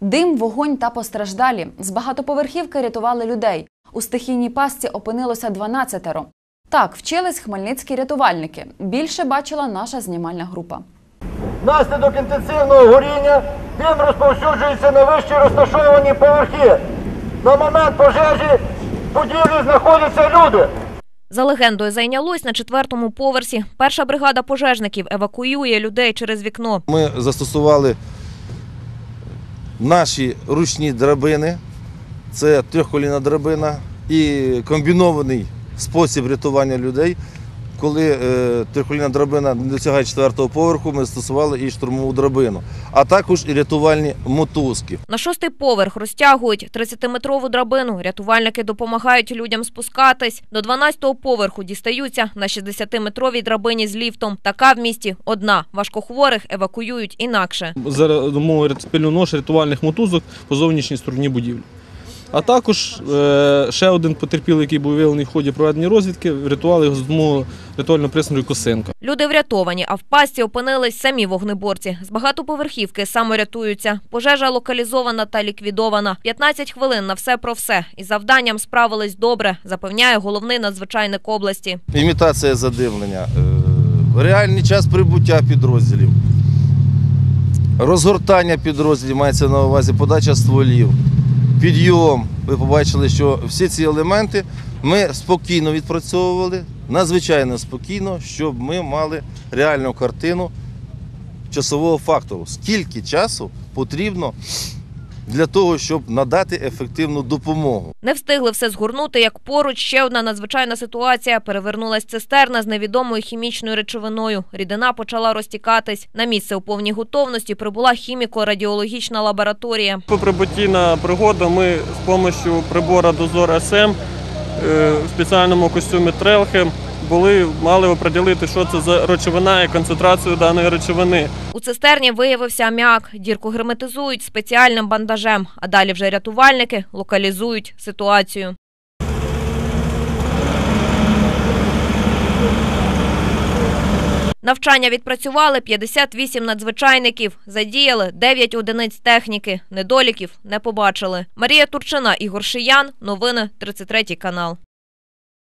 Дим, вогонь та постраждалі. З багатоповерхівки рятували людей. У стихійній пастці опинилося 12-ро. Так, вчились хмельницькі рятувальники. Більше бачила наша знімальна група. Внаслідок інтенсивного горіння дим розповсюджується на вищі розташовані поверхи. На момент пожежі в будівлі знаходяться люди. За легендою зайнялось на четвертому поверсі. Перша бригада пожежників евакуює людей через вікно. Ми застосували наші ручні драбини, це трьохколіна драбина і комбінований спосіб рятування людей. Коли е, трьохколінна драбина не досягає четвертого поверху, ми застосували і штурмову драбину, а також і рятувальні мотузки. На шостий поверх розтягують 30-метрову драбину. Рятувальники допомагають людям спускатись. До 12-го поверху дістаються на 60-метровій драбині з ліфтом. Така в місті одна. Важкохворих евакуюють інакше. за допомогою спільнонош рятувальних мотузок по зовнішній стороні будівлі. А також е, ще один потерпілий, який був виявлений в ході проведення розвідки, врятували його з допомогою рятувального пристрою Косинка. Люди врятовані, а в пастці опинились самі вогнеборці. З багатоповерхівки саморятуються. Пожежа локалізована та ліквідована. 15 хвилин на все про все. Із завданням справились добре, запевняє головний надзвичайник області. Імітація задимлення, е, реальний час прибуття підрозділів, розгортання підрозділів мається на увазі подача стволів, підйом. Ви побачили, що всі ці елементи ми спокійно відпрацьовували, надзвичайно спокійно, щоб ми мали реальну картину часового фактору. Скільки часу потрібно для того, щоб надати ефективну допомогу. Не встигли все згорнути, як поруч ще одна надзвичайна ситуація. Перевернулась цистерна з невідомою хімічною речовиною. Рідина почала розтікатись. На місце у повній готовності прибула хіміко-радіологічна лабораторія. По прибутті на пригоду ми з допомогою прибора Дозор СМ е, в спеціальному костюмі Трелхи були, мали оприділити, що це за речовина і концентрацію даної речовини. У цистерні виявився аміак. Дірку герметизують спеціальним бандажем. А далі вже рятувальники локалізують ситуацію. Навчання відпрацювали 58 надзвичайників, задіяли 9 одиниць техніки. Недоліків не побачили. Марія Турчина, Ігор Шиян. Новини 33 канал.